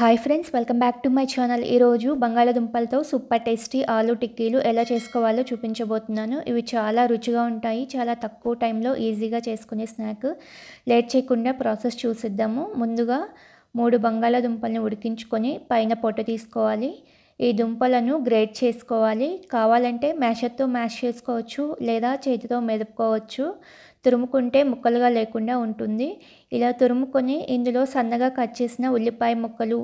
Hi friends welcome back to my channel ఈరోజు బంగాళాదుంపలతో super tasty ఆలు టిక్కీలు ఎలా చేసుకోవాలో చూపించబోతున్నాను. ఇవి చాలా రుచిగా ఉంటాయి. చాలా తక్కువ టైంలో ఈజీగా చేసుకునే స్నాక్ లేట్ చేయకుండా ప్రాసెస్ చూసిద్దాము. ముందుగా మూడు బంగాళాదుంపలను ఉడికించుకొని పైన పొట్ట తీసుకోవాలి. ఈ దుంపలను గ్రేట్ చేసుకోవాలి. కావాలంటే మ్యాషర్తో మ్యాష్ చేసుకోవచ్చు లేదా చేతితో మెదుపుకోవచ్చు. తురుముకుంటే ముక్కలుగా లేకుండా ఉంటుంది. ఇలా తురుముకొని ఇందులో సన్నగా కట్ చేసిన ఉల్లిపాయ ముక్కలు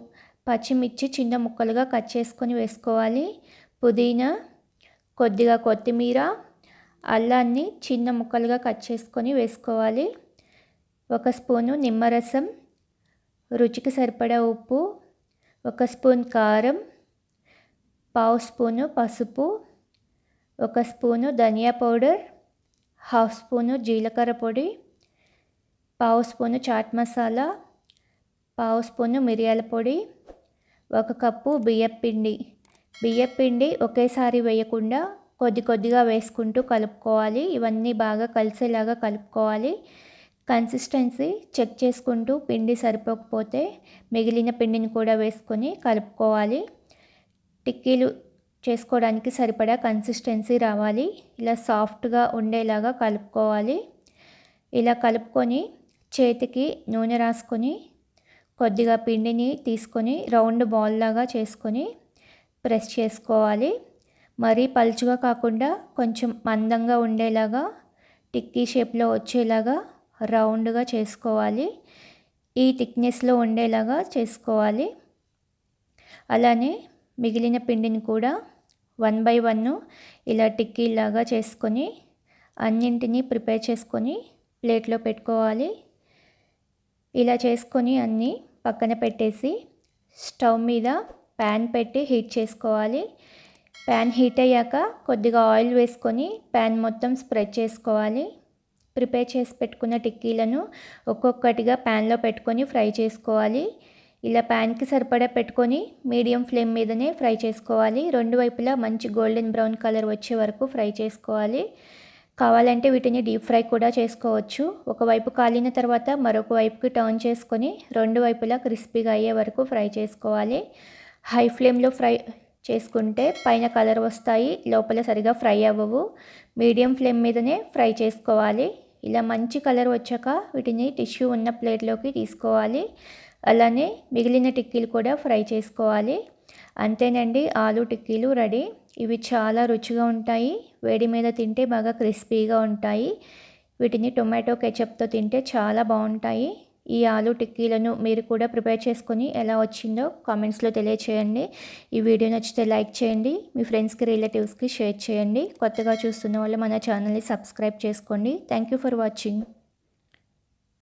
పచ్చిమిర్చి చిన్న ముక్కలుగా కట్ చేసుకొని వేసుకోవాలి. పుదీనా కొద్దిగా కొత్తిమీర అల్లాన్ని చిన్న ముక్కలుగా కట్ చేసుకొని వేసుకోవాలి. ఒక స్పూను నిమ్మరసం రుచికి సరిపడా ఉప్పు ఒక స్పూన్ కారం పావు స్పూను పసుపు ఒక స్పూను ధనియా పౌడర్ హాఫ్ స్పూను జీలకర్ర పొడి పావు స్పూను చాట్ మసాలా పావు స్పూను మిరియాల పొడి ఒక కప్పు బియ్యపిండి బియ్యపిండి ఒకేసారి వేయకుండా కొద్ది కొద్దిగా వేసుకుంటూ కలుపుకోవాలి. ఇవన్నీ బాగా కలిసేలాగా కలుపుకోవాలి. కన్సిస్టెన్సీ చెక్ చేసుకుంటూ పిండి సరిపోకపోతే మిగిలిన పిండిని కూడా వేసుకొని కలుపుకోవాలి. టిక్కీలు చేసుకోవడానికి సరిపడా కన్సిస్టెన్సీ రావాలి. ఇలా సాఫ్ట్గా ఉండేలాగా కలుపుకోవాలి. ఇలా కలుపుకొని చేతికి నూనె రాసుకొని కొద్దిగా పిండిని తీసుకొని రౌండ్ బాల్ లాగా చేసుకొని ప్రెస్ చేసుకోవాలి. మరీ పలుచుగా కాకుండా కొంచెం మందంగా ఉండేలాగా టిక్కీ షేప్లో వచ్చేలాగా రౌండ్గా చేసుకోవాలి. ఈ థిక్నెస్లో ఉండేలాగా చేసుకోవాలి. అలానే మిగిలిన పిండిని కూడా వన్ బై వన్ ఇలా టిక్కీలాగా చేసుకొని అన్నింటినీ ప్రిపేర్ చేసుకొని ప్లేట్లో పెట్టుకోవాలి. ఇలా చేసుకొని అన్నీ పక్కన పెట్టేసి స్టవ్ మీద ప్యాన్ పెట్టి హీట్ చేసుకోవాలి. ప్యాన్ హీట్ అయ్యాక కొద్దిగా ఆయిల్ వేసుకొని ప్యాన్ మొత్తం స్ప్రెడ్ చేసుకోవాలి. ప్రిపేర్ చేసి పెట్టుకున్న టిక్కీలను ఒక్కొక్కటిగా ప్యాన్లో పెట్టుకొని ఫ్రై చేసుకోవాలి. ఇలా ప్యాన్కి సరిపడా పెట్టుకొని మీడియం ఫ్లేమ్ మీదనే ఫ్రై చేసుకోవాలి. రెండు వైపులా మంచి గోల్డెన్ బ్రౌన్ కలర్ వచ్చే వరకు ఫ్రై చేసుకోవాలి. కావాలంటే వీటిని డీప్ ఫ్రై కూడా చేసుకోవచ్చు. ఒకవైపు కాలిన తర్వాత మరొక వైపుకి టర్న్ చేసుకొని రెండు వైపులా క్రిస్పీగా అయ్యే వరకు ఫ్రై చేసుకోవాలి. హై ఫ్లేమ్లో ఫ్రై చేసుకుంటే పైన కలర్ వస్తాయి లోపల సరిగా ఫ్రై అవ్వవు. మీడియం ఫ్లేమ్ మీదనే ఫ్రై చేసుకోవాలి. ఇలా మంచి కలర్ వచ్చాక వీటిని టిష్యూ ఉన్న ప్లేట్లోకి తీసుకోవాలి. అలానే మిగిలిన టిక్కీలు కూడా ఫ్రై చేసుకోవాలి. అంతేనండి ఆలు టిక్కీలు రెడీ. ఇవి చాలా రుచిగా ఉంటాయి. వేడి మీద తింటే బాగా క్రిస్పీగా ఉంటాయి. వీటిని టొమాటో కెచప్తో తింటే చాలా బాగుంటాయి. ఈ ఆలు టిక్కీలను మీరు కూడా ప్రిపేర్ చేసుకొని ఎలా వచ్చిందో కామెంట్స్లో తెలియచేయండి. ఈ వీడియో నచ్చితే లైక్ చేయండి. మీ ఫ్రెండ్స్కి రిలేటివ్స్కి షేర్ చేయండి. కొత్తగా చూస్తున్న వాళ్ళు మన ఛానల్ని సబ్స్క్రైబ్ చేసుకోండి. Thank you for watching.